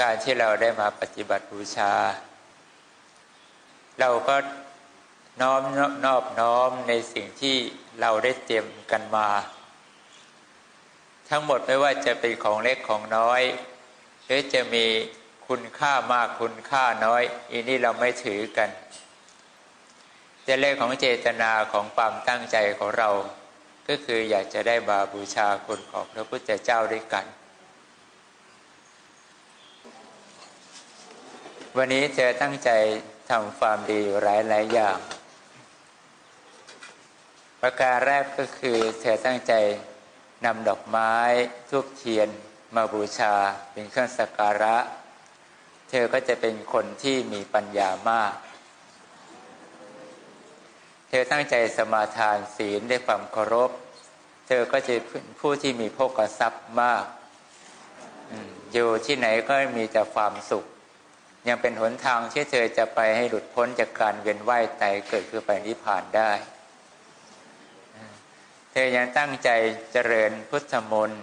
การที่เราได้มาปฏิบัติบูชา เราก็น้อมนอบน้อมในสิ่งที่เราได้เตรียมกันมา ทั้งหมดไม่ว่าจะเป็นของเล็กของน้อย หรือจะมีคุณค่ามากคุณค่าน้อยอันนี้เราไม่ถือกันจะเรื่องของเจตนาของความตั้งใจของเรา ก็คืออยากจะได้บาบูชาคุณของพระพุทธเจ้าด้วยกัน วันนี้เธอตั้งใจทำความดีอยู่หลายหลายอย่าง ประการแรกก็คือ เธอตั้งใจนำดอกไม้ทูบเทียนมาบูชาเป็นเครื่องสักการะ เธอก็จะเป็นคนที่มีปัญญามาก เธอตั้งใจสมาทานศีลด้วยความเคารพ เธอก็จะเป็นผู้ที่มีโภกทรัพย์มาก อยู่ที่ไหนก็มีแต่ความสุข ยังเป็นหนทางที่เธอจะไปให้หลุดพ้นจากการเวียนว่ายตายเกิดคือไปนิพพานได้ เธอยังตั้งใจเจริญพุทธมนต์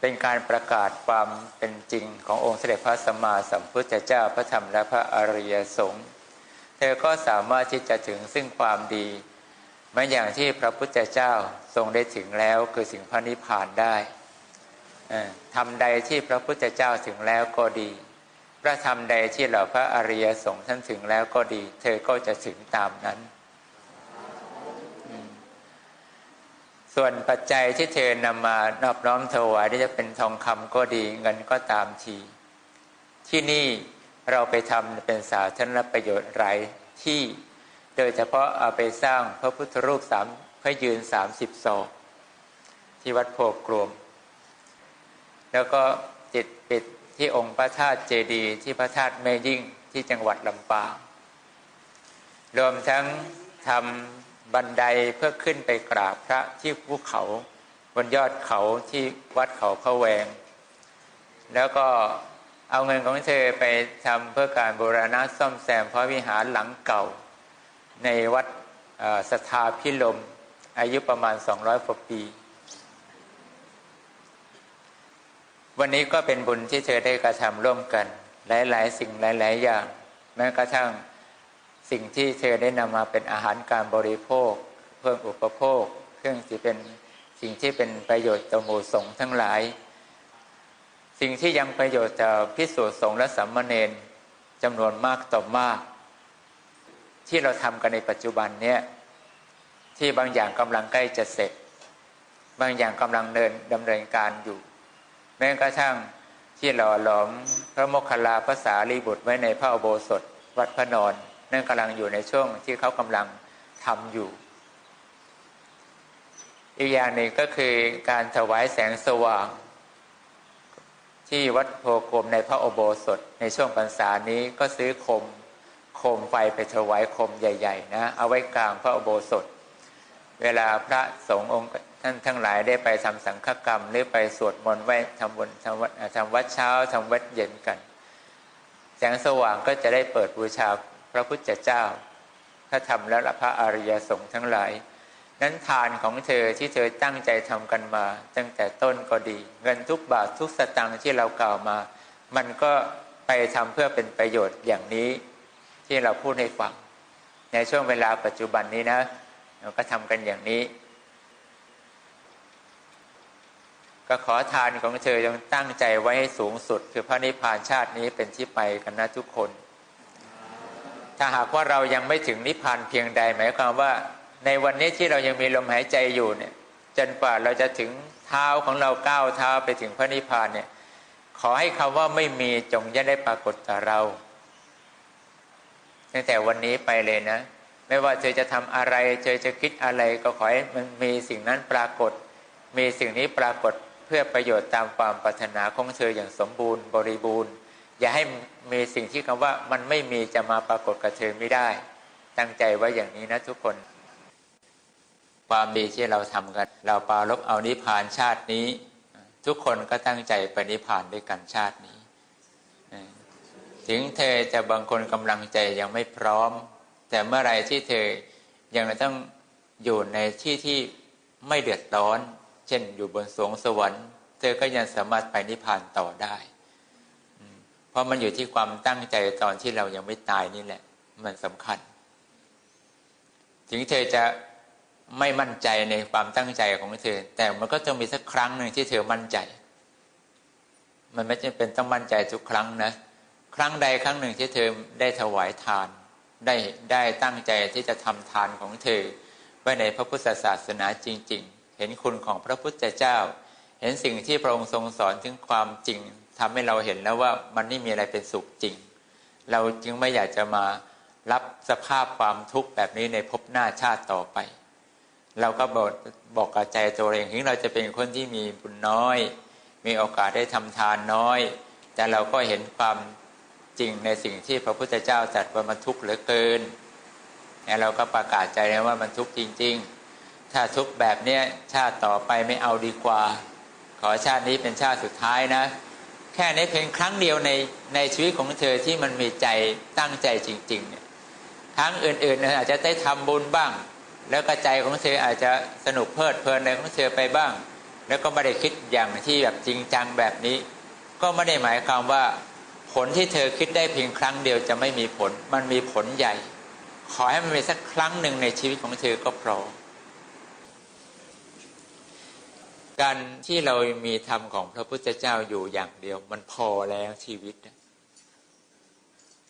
เป็นการประกาศความเป็นจริงขององค์เสด็จพระสัมมาสัมพุทธเจ้าพระธรรมและพระอริยสงฆ์เธอก็สามารถที่จะถึงซึ่งความดีเหมือนอย่างที่พระพุทธเจ้าทรงได้ถึงแล้วคือสิ่งพระนิพพานได้ทำใดที่พระพุทธเจ้าถึงแล้วก็ดี พระธรรมใดที่เหล่าพระอริยสงฆ์ท่านถึงแล้วก็ดี เธอก็จะถึงตามนั้น ส่วนปัจจัยที่เธอนำมานอบน้อมถวายที่จะเป็นทองคำก็ดีเงินก็ตามที ที่นี่เราไปทำเป็นสาธารณประโยชน์ไรที่โดยเฉพาะเอาไปสร้างพระพุทธรูปสามพระยืนสามสิบศอกที่วัดโพกลวม แล้วก็จิตปิด ที่องค์พระธาตุเจดีย์ที่พระธาตุแม่ยิ่งที่จังหวัดลำปางรวมทั้งทำบันไดเพื่อขึ้นไปกราบพระที่ภูเขาบนยอดเขาที่วัดเขาพระแวง แล้วก็เอาเงินของเธอไปทำเพื่อการบูรณะซ่อมแซมพระวิหารหลังเก่า ในวัดสถาพิลมอายุประมาณ 200กว่าปี วันนี้ก็เป็นบุญที่เธอได้กระทำร่วมกัน หลาย ๆ สิ่งหลาย ๆ อย่าง แม้กระทั่งสิ่งที่เธอได้นำมาเป็นอาหารการบริโภค เพื่ออุปโภคเครื่องที่เป็นสิ่งที่เป็นประโยชน์ต่อหมู่สงฆ์ทั้งหลาย สิ่งที่ยังประโยชน์ต่อพิสูจน์สงฆ์และสัมมาเนนจำนวนมากต่อมาก ที่เราทำกันในปัจจุบันเนี่ยที่บางอย่างกำลังใกล้จะเสร็จ บางอย่างกำลังเดินดำเนินการอยู่ ม้กระทั่งที่หล่อหลอมพระโมคคัลลาภาษาลีบุตรไว้ในพระอโบสถวัดพระนอนนั่นกำลังอยู่ในช่วงที่เขากำลังทำอยู่ อีกอย่างหนึ่งก็คือการถวายแสงสว่าง ที่วัดโพกรมในพระอโบสถในช่วงพรรษานี้ก็ซื้อคมโคมไฟไปถวายคมใหญ่ ๆ นะ เอาไว้กลางพระอโบสถ เวลาพระสงฆ์องค์ ท่านทั้งหลายได้ไปทำสังฆกรรม หรือไปสวดมนต์ไว้ทำบุญทำวัดทำวัดเช้าทำวัดเย็นกัน แสงสว่างก็จะได้เปิดบูชาพระพุทธเจ้า พระธรรมและพระอริยสงฆ์ทั้งหลาย นั้นทานของเธอที่เธอตั้งใจทำกันมา ตั้งแต่ต้นก็ดี เงินทุกบาททุกสตางค์ที่เรากล่าวมา มันก็ไปทำเพื่อเป็นประโยชน์อย่างนี้ที่เราพูดให้ฟังในช่วงเวลาปัจจุบันนี้นะเราก็ทำกันอย่างนี้ ก็ขอทานของเธอยังตั้งใจไว้ให้สูงสุด คือพระนิพพานชาตินี้เป็นที่ไปกันนะทุกคน ถ้าหากว่าเรายังไม่ถึงนิพพานเพียงใด หมายความว่า ในวันนี้ที่เรายังมีลมหายใจอยู่เนี่ยจนกว่าเราจะถึงเท้าของเราก้าวเท้าไปถึงพระนิพพานเนี่ยขอให้คำว่าไม่มีจงย่าได้ปรากฏต่อเราตั้งแต่วันนี้ไปเลยนะ ไม่ว่าเธอจะทำอะไร เธอจะคิดอะไรก็ขอให้มันมีสิ่งนั้นปรากฏ มีสิ่งนี้ปรากฏ พื่อประโยชน์ตามความปรารถนาของเธออย่างสมบูรณ์บริบูรณ์ อย่าให้มีสิ่งที่คำว่ามันไม่มีจะมาปรากฏกับเธอไม่ได้ ตั้งใจไว้อย่างนี้นะทุกคน ความดีที่เราทำกัน เราปาลบเอานิพานชาตินี้ ทุกคนก็ตั้งใจไปนิพานด้วยกันชาตินี้ ถึงเธอจะบางคนกำลังใจยังไม่พร้อม แต่เมื่อไรที่เธอยังต้องอยู่ในที่ที่ไม่เดือดร้อน เช่นอยู่บนสวงสวรรค์ เธอก็ยังสามารถไปนิพพานต่อได้ เพราะมันอยู่ที่ความตั้งใจตอนที่เรายังไม่ตายนี่แหละ มันสำคัญ ถึงเธอจะไม่มั่นใจในความตั้งใจของเธอ แต่มันก็ต้องมีสักครั้งหนึ่งที่เธอมั่นใจ มันไม่จำเป็นต้องมั่นใจทุกครั้งนะ ครั้งใดครั้งหนึ่งที่เธอได้ถวายทาน ได้ได้ตั้งใจที่จะทำทานของเธอ ไว้ในพระพุทธศาสนาจริง ๆ ห็นคุณของพระพุทธเจ้า เห็นสิ่งที่พระองค์ทรงสอนถึงความจริงทำให้เราเห็นแล้วว่ามันไม่มีอะไรเป็นสุขจริง เราจึงไม่อยากจะมารับสภาพความทุกข์แบบนี้ในภพหน้าชาติต่อไป เราก็บอกบอกกับใจตัวเองถึงเราจะเป็นคนที่มีบุญน้อย มีโอกาสได้ทำทานน้อย แต่เราก็เห็นความจริงในสิ่งที่พระพุทธเจ้าตรัสว่ามันทุกข์เหลือเกินแล้วเราก็ประกาศใจนะว่ามันทุกข์จริง ๆ ถ้าทุกแบบเนี้ยชาติต่อไปไม่เอาดีกว่า ขอชาตินี้เป็นชาติสุดท้ายนะ แค่นี้เพียงครั้งเดียวในในชีวิตของเธอที่มันมีใจตั้งใจจริงๆเนี่ยครั้งอื่นๆอาจจะได้ทำบุญบ้าง แล้วก็ใจของเธออาจจะสนุกเพลิดเพลินอะไรของเธอไปบ้าง แล้วก็ไม่ได้คิดอย่างที่แบบจริงจังแบบนี้ ก็ไม่ได้หมายความว่าผลที่เธอคิดได้เพียงครั้งเดียวจะไม่มีผล มันมีผลใหญ่ ขอให้มันมีสักครั้งหนึ่งในชีวิตของเธอก็พอ การที่เรามีธรรมของพระพุทธเจ้าอยู่อย่างเดียว มันพอแล้วชีวิต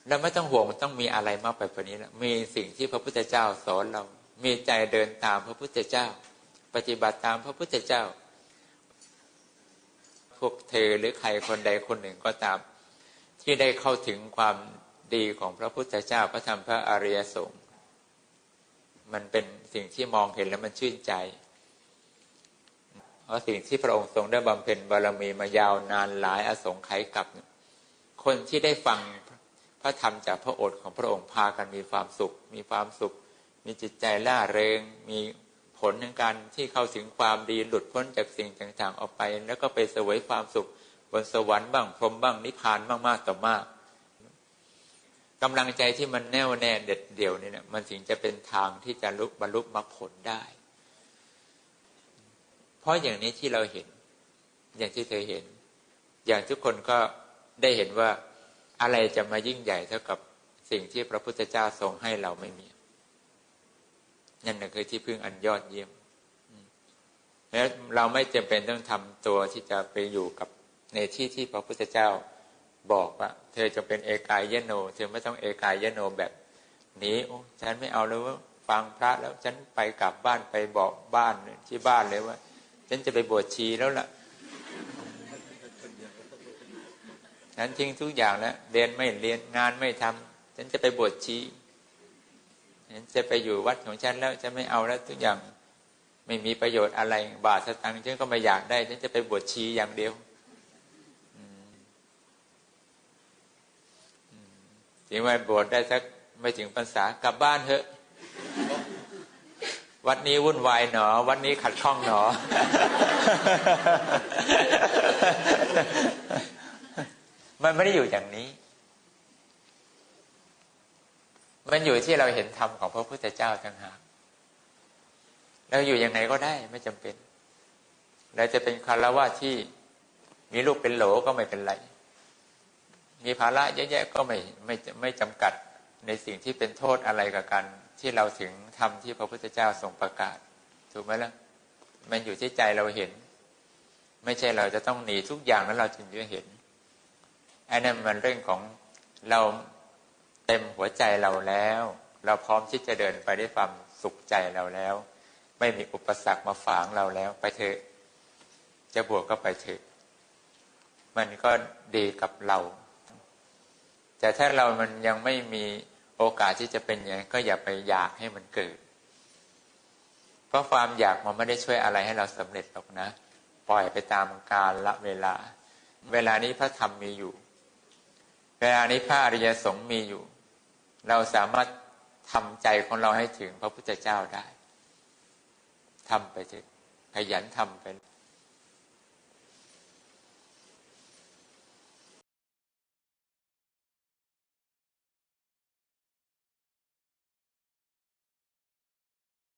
เราไม่ต้องห่วงต้องมีอะไรมากไปกว่านี้แล้วมีสิ่งที่พระพุทธเจ้าสอนเรา มีใจเดินตามพระพุทธเจ้า ปฏิบัติตามพระพุทธเจ้า พวกเธอหรือใครคนใดคนหนึ่งก็ตาม ที่ได้เข้าถึงความดีของพระพุทธเจ้าพระธรรมพระอริยสงฆ์มันเป็นสิ่งที่มองเห็นแล้วมันชื่นใจ เพราะสิ่งที่พระองค์ทรงได้บำเพ็ญบารมีมายาวนานหลายอสงไขยกับ คนที่ได้ฟังพระธรรมจากพระโอษฐ์ของพระองค์พากันมีความสุข มีความสุข มีจิตใจล่าเริง มีผลในการที่เข้าถึงความดีหลุดพ้นจากสิ่งต่างๆ ออกไป แล้วก็ไปเสวยความสุข บนสวรรค์บ้างพรหมบ้างนิพพานมากๆต่อมากกำลังใจที่มันแน่วแน่เด็ดเดี่ยวนี่เนี่ยมันถึงจะเป็นทางที่จะลุกบรรลุมรรคผลได้ เพราะอย่างนี้ที่เราเห็น อย่างที่เธอเห็น อย่างทุกคนก็ได้เห็นว่าอะไรจะมายิ่งใหญ่เท่ากับสิ่งที่พระพุทธเจ้าทรงให้เราไม่มีนั่นคือที่พึ่งอันยอดเยี่ยมแล้วเราไม่จำเป็นต้องทำตัวที่จะไปอยู่กับในที่ที่พระพุทธเจ้าบอกว่า เธอจะเป็นเอกายยโน เธอไม่ต้องเอกายยโนแบบนี้โอ้ฉันไม่เอาเลยว่าฟังพระแล้วฉันไปกลับบ้านไปบอกบ้านที่บ้านเลยว่า ฉันจะไปบวชชีแล้วล่ะฉันทิ้งทุกอย่างแล้วเรียนไม่เรียนงานไม่ทำฉันจะไปบวชชีฉันจะไปอยู่วัดของฉันแล้วฉันไม่เอาแล้วทุกอย่างไม่มีประโยชน์อะไร บาทสตังค์ฉันก็ไม่อยากได้ ฉันจะไปบวชชีอย่างเดียวถึงว่าบวชได้สักไม่ถึงพรรษากลับบ้านเถอะ วัดนี้วุ่นวายหนอ วัดนี้ขัดข้องหนอ มันไม่ได้อยู่อย่างนี้ มันอยู่ที่เราเห็นธรรมของพระพุทธเจ้าต่างหากเราอยู่ยังไงก็ได้ไม่จำเป็น เราจะเป็นคารวะที่มีลูกเป็นโหลก็ไม่เป็นไร มีภาระเยอะแยะก็ไม่ไม่ไม่จำกัด ในสิ่งที่เป็นโทษอะไรกับกัน ที่เราถึงทำที่พระพุทธเจ้าทรงประกาศ ถูกไหมล่ะมันอยู่ที่ใจเราเห็น ไม่ใช่เราจะต้องหนีทุกอย่างแล้วเราจึงจะเห็นอันนั้นมันเรื่องของเราเต็มหัวใจเราแล้ว เราพร้อมที่จะเดินไปด้วยความสุขใจเราแล้ว ไม่มีอุปสรรคมาฝางเราแล้ว ไปเถอะจะบวกก็ไปเถอะมันก็ดีกับเรา แต่ถ้าเรามันยังไม่มี โอกาสที่จะเป็นอย่างนี้ก็อย่าไปอยากให้มันเกิด เพราะความอยากมันไม่ได้ช่วยอะไรให้เราสำเร็จหรอกนะ ปล่อยไปตามกาลละเวลา เวลานี้พระธรรมมีอยู่ เวลานี้พระอริยสงฆ์มีอยู่ เราสามารถทำใจของเราให้ถึงพระพุทธเจ้าได้ทำไปเถอะขยันทำไป